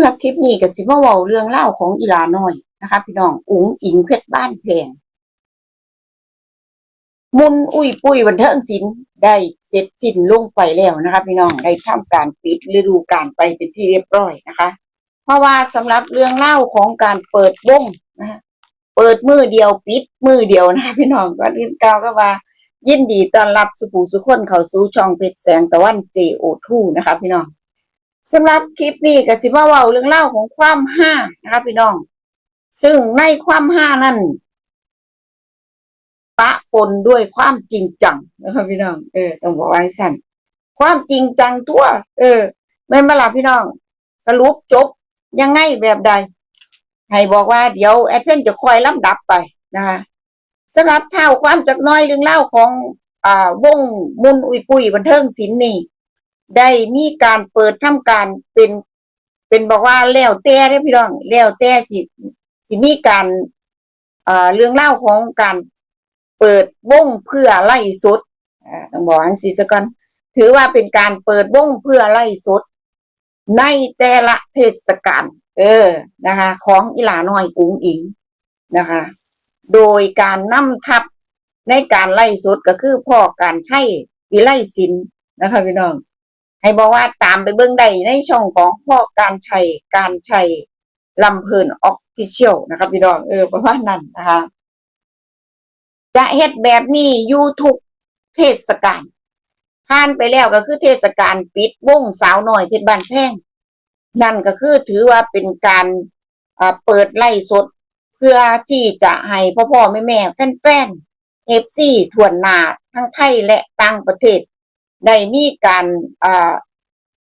ำหรับคลิปนี้ก็สิมาเว้าเรื่องเล่าของอีลาน้อยนะคะ พี่น้องอุ๋งอิงเพชรบ้านแพงมุนอุ้ยปุ้ยบันเทิงศิลป์ได้เสร็จสิ้นลงไปแล้วนะคะ พี่น้องได้ทำการปิดฤดูกาลไปเป็นที่เรียบร้อยนะคะ เพราะว่าสำหรับเรื่องเล่าของการเปิดวงนะคะเปิดมือเดียวปิดมือเดียวนะะพี่น้องก็รีบกล่าวก็ว่า ยินดีต้อนรับสุภูสุคนเข้าสู่ช่องเพชรแสงตะวัน JO2 นะคะ พี่น้อง สำหรับคลิปนี้ก็สิมาเว้าเรื่องเล่าของความห้านะคะพี่น้อง ซึ่งในความห้านั้นปะปนด้วยความจริงจังนะคะพี่น้อง เออต้องบอกว่าให้สั้นความจริงจังตัว เออแม่มาล่ะพี่น้อง สรุปจบยังไงแบบใดให้บอกว่าเดี๋ยวแอดเพนจะคอยลำดับไปนะคะสำหรับเท่าความจักน้อยเรื่องเล่าของอ่าวงมุนอุยปุยบันเทิงศิลป์นี่ ได้มีการเปิดทำการเป็น เป็นบอกว่าแล้วแต่เด้อพี่น้องแล้วแต่สิสิมีการอ่าเรื่องเล่าของการเปิดวงเพื่อไล่สดอ่าต้องบอกอันสิซะก่อนถือว่าเป็นการเปิดวงเพื่อไล่สด ในแต่ละเทศกาลเออนะคะ ของอีหลาน้อยอุ๋งอิงนะคะ โดยการนำทับในการไล่สดก็คือพ่อการใช้วิไลศิลป์นะคะพี่น้อง ให้บอกว่าตามไปเบื้องใดในช่องของพ่อการใช้การใช้ลำเพลินออฟฟิเชียลนะคะพี่น้องเออประมาณนั้นนะคะ จะเฮ็ดแบบนี้ยูทุกเทศกาลผ่านไปแล้วก็คือเทศกาลปิดวงสาวน้อยเพชรบ้านแพงนั่นก็คือถือว่าเป็นการเปิดไล่สดเพื่อที่จะให้พ่อพ่อแม่แม่แฟนๆเอฟซีทวนนาทั้งไทยและต่างประเทศ ได้มีการอ่า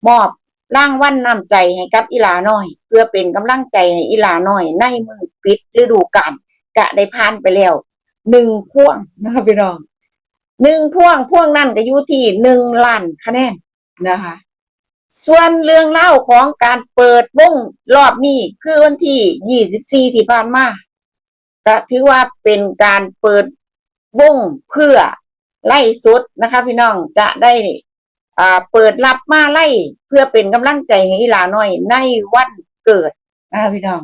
มอบร่างวันน้ำใจให้กับอีหลาน้อย เพื่อเป็นกำลังใจให้อีหลาน้อย ในมือปิดฤดูกาลกะได้ผ่านไปแล้วหนึ่งพ่วงนะคะพี่น้องหนึ่งพ่วงพ่วงนั่นก็อยู่ที่หนึ่งล้านคะแนนนะคะ ส่วนเรื่องเล่าของการเปิดวงรอบนี้คือวันที่24ที่ผ่านมาก็ถือว่าเป็นการเปิดวงเพื่อ ไล่สดนะคะ พี่น้องจะได้อ่าเปิดรับมาไล่เพื่อเป็นกำลังใจให้อีหลาน้อยในวันเกิดนะคะพี่น้อง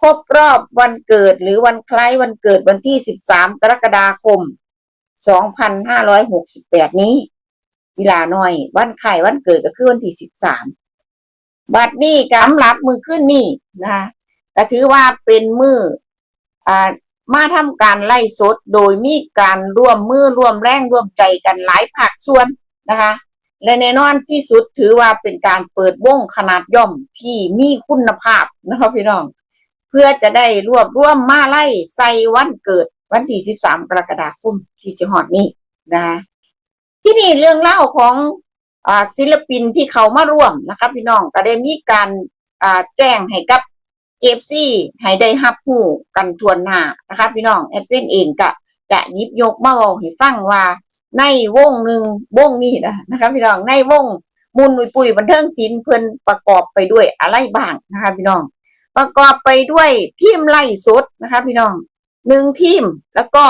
ครบรอบวันเกิดหรือวันคล้ายวันเกิดวันที่ 13 กรกฎาคม 2568 นี้อีหลาน้อย วันไข่วันเกิดก็คือวันที่ 13 บัดนี้กำลับมือขึ้นนี่นะคะก็ถือว่าเป็นมืออ่า มาทำการไล่สดโดยมีการร่วมมือร่วมแรงร่วมใจกันหลายภาคส่วนนะคะ และแน่นอนที่สุดถือว่าเป็นการเปิดวงขนาดย่อมที่มีคุณภาพนะคะพี่น้อง เพื่อจะได้รวบรวมมาไล่ใส่วันเกิดวันที่ 13 กรกฎาคมที่จะหอดนี้นะคะที่นี่เรื่องเล่าของอศิลปินที่เขามาร่วมนะครับพี่น้องก็ได้มีการแจ้งให้กับ เอฟซีให้ได้รับผู้กันทวนหน้านะคะพี่น้องแอดเวนเองก็จะยิบยกมาบอกให้ฟังว่า ในวงหนึ่งวงนี้นะนะคะพี่น้องในวงมุนอุยปุยบันเทิงศิลป์เพิ่อนประกอบไปด้วยอะไรบ้างนะคะพี่น้อง ประกอบไปด้วยทีมไล่สดนะคะพี่น้องหนึ่งทีมแล้วก็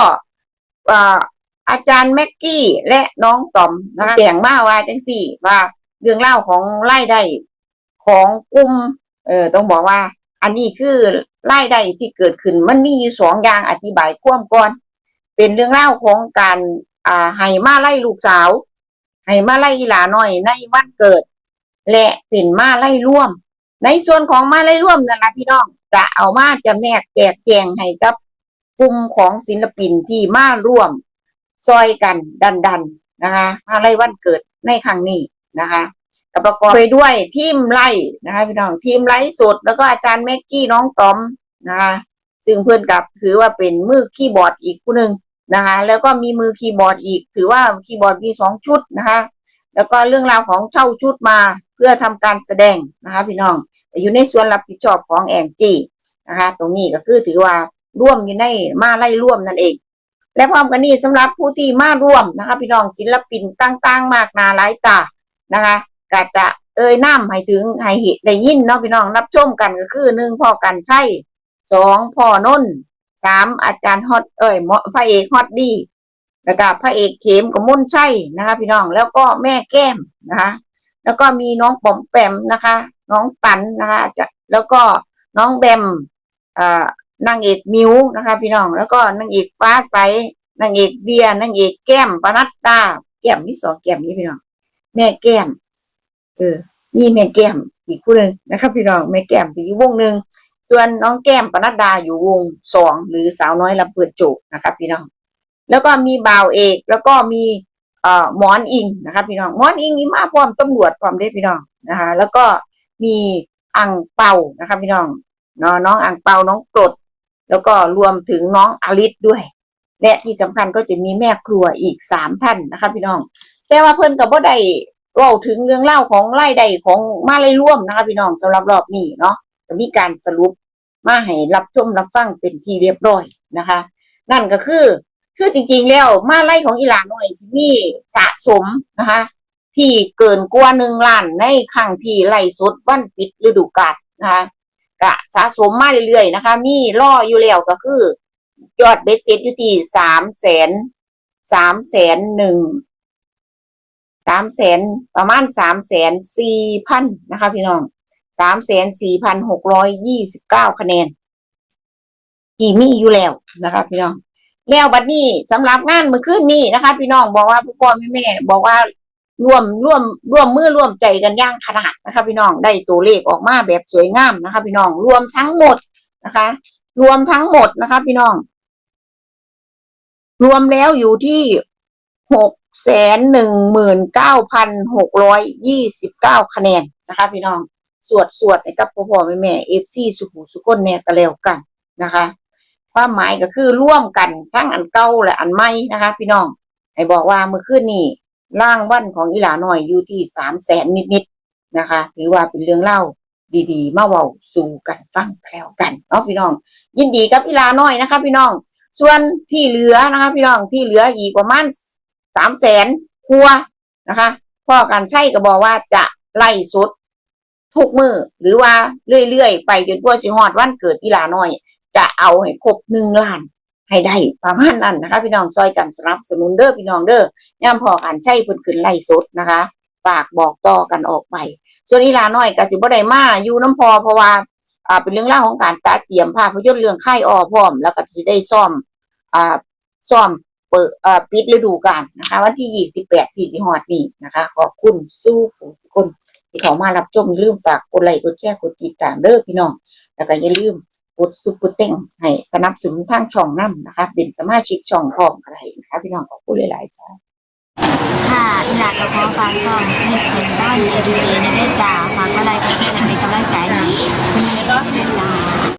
อาจารย์แม็กกี้และน้องตอมนะคะแจ้งมาว่าจังสี่ว่าเรื่องเล่าของไล่ได้ของกลุ่มเออต้องบอกว่า อันนี้คือไล่ได้ที่เกิดขึ้นมันมีอยู่สองอย่างอธิบายความก่อน เป็นเรื่องเล่าของการอ่าให้มาไล่ลูกสาว ให้มาไล่หลาน้อยในวันเกิด และเป็นมาไล่ร่วม ในส่วนของมาไล่ร่วมนั่นละพี่น้องจะเอามาจำแนกแจกแจงให้กับกลุ่มของศิลปินที่มาร่วม ซอยกันดันดันๆนะคะมาไล่วันเกิดในครั้งนี้นะคะ ก็ประกอบไปด้วยทีมไล่นะคะพี่น้องทีมไล่สดแล้วก็อาจารย์แม็กกี้น้องตอมนะคะซึ่งเพื่อนกับถือว่าเป็นมือคีย์บอร์ดอีกผู้หนึ่งนะคะแล้วก็มีมือคีย์บอร์ดอีก ถือว่าคีย์บอร์ดมีสองชุดนะคะแล้วก็เรื่องราวของเช่าชุดมาเพื่อทำการแสดงนะคะพี่น้องอยู่ในส่วนรับผิดชอบของแองจีนะคะตรงนี้ก็คือถือว่าร่วมอยู่ในมาไล่ร่วมนั่นเอง และพร้อมกันนี้สำหรับผู้ที่มาร่วมนะคะพี่น้องศิลปินต่างๆ มากนาหลายตานะคะ ก็จะเอ่ยน้ำให้ถึงให้เห็นได้ยินเนาะพี่น้องรับชมกันก็คือหนึ่งพ่อกันใช่สองพ่อนนท์สามอาจารย์ฮอตเอ่ยหมอพระเอกฮอตดีแล้วก็พระเอกเข็มกับมุ่นใช่นะคะ พี่น้องแล้วก็แม่แก้มนะคะ แล้วก็มีน้องปอมแปมนะคะ น้องตันนะคะจะแล้วก็น้องแบมอ่านางเอกมิวนะคะ พี่น้องแล้วก็นางเอกฟ้าใสนางเอกเบียร์นางเอกแก้มปนัดดาแก้มมีสองแก้มนี่พี่น้องแม่แก้ม เออนี่แม่แก้มอีกคู่หนึ่งนะครับพี่น้องแม่แก้มอยู่วงหนึ่งส่วนน้องแก้มปนัดดาอยู่วงสองหรือสาวน้อยลำเปิดโจกนะครับพี่น้อง แล้วก็มีบ่าวเอกแล้วก็มีเอ่อหมอนอิงนะครับพี่น้องหมอนอิงนี่มาพร้อมตำรวจพร้อมได้พี่น้องนะคะแล้วก็มีอังเปานะครับพี่น้องเนาะน้องอังเปาน้องกรดแล้วก็รวมถึงน้องอลิสด้วย และที่สำคัญก็จะมีแม่ครัวอีกสามท่านนะครับพี่น้อง แต่ว่าเพิ่อนกับบ่ได้ เล่าถึงเรื่องเล่าของไล่ใดของมาเลยร่วมนะคะพี่น้องสำหรับรอบนี้เนาะจะมีการสรุปมาให้รับชมรับฟังเป็นที่เรียบร้อยนะคะ นั่นก็คือคือจริงๆแล้วมาไล่ของอีหลานหน่อยสิมีสะสมนะคะที่เกินกว่าหนึ่งล้านในครั้งที่ไล่สดวันปิดฤดูกาลนะคะกะสะสมมาเรื่อยๆนะคะ มีล่ออยู่แล้วก็คือยอดเบ็ดเสร็จอยู่ที่สามแสนสามแสนหนึ่ง สามแสนประมาณสามแสนสี่พันนะคะพี่น้องสามแสนสี่พันหกร้อยยี่สิบเก้าคะแนนที่มีอยู่แล้วนะคะพี่น้อง แล้วบัดนี้สำหรับงานเมื่อคืนนี้นะคะ พี่น้องบอกว่าพ่อแม่แม่บอกว่าร่วมร่วมร่วมมือร่วมใจกันย่างขนาดนะคะ พี่น้องได้ตัวเลขออกมาแบบสวยงามนะคะ พี่น้องรวมทั้งหมดนะคะ รวมทั้งหมดนะคะ พี่น้อง รวมแล้วอยู่ที่ หกแสนหนึ่งหมื่นเก้าพันหกร้อยยี่สิบเก้าคะแนนนะคะ พี่น้องสวดสวดให้กับพ่อพ่อแม่แม่เอฟซีสุขุสุขคนเนี่ยก็แล้วกันนะคะ ความหมายก็คือร่วมกันทั้งอันเก่าและอันใหม่นะคะ พี่น้องให้บอกว่าเมื่อคืนนี้ร่างวันของอีหลาหน่อยอยู่ที่สามแสนนิดๆนะคะถือว่าเป็นเรื่องเล่าดีๆ มาเว้าสู่กันฟังแล้วกันเนาะพี่น้อง ยินดีกับอีหลาน้อยนะคะ พี่น้อง ส่วนที่เหลือนะคะ พี่น้องที่เหลืออีกประมาณ สามแสนครัวนะคะพ่อกันใช่ก็บอกว่าจะไล่สดทุกมือหรือว่าเรื่อยๆ ไปจนกว่าสิฮอดวันเกิดอีลาน้อย จะเอาให้ครบหนึ่งล้าน ให้ได้ประมาณนั้นนะคะ พี่น้องซอยกันสนับสนุนเด้อพี่น้องเด้อย่ำพอกันใช่พิ่นขึ้นไล่สดนะคะฝากบอกต่อกันออกไป ส่วนอีลาน้อยก็สิบ่ได้มาอยู่น้ำพอเพราะว่าอ่าเป็นเรื่องเล่าของการตัดเตรียมภาพยนตร์เรื่องค่ายออพร้อม แล้วก็จะได้ซ่อมอ่าซ่อม เปิดอ่าปิดฤดูกาลนะคะ วันที่ยี่สิบแปดที่สิฮอดนี่นะคะ ขอบคุณสู้ผู้ทุกคนที่เขามารับชมอย่าลืมฝากกดไลค์กดแชร์กดติดตามเด้อพี่น้อง แล้วก็อย่าลืมกดซุปเปอร์เต้งให้สนับสนุนทางช่องน้ำนะคะ เป็นสมาชิกช่องพร้อมอะไรนะคะ พี่น้องขอบคุณหลายๆจ้าค่ะอีหลากับพ่อฝากซ่องให้เสียงด้านเอดีจีในได้จ่าฝากก็ไลค์ก็แชร์และเป็นกำลังใจให้คุณแม่ก็เสียงจ่า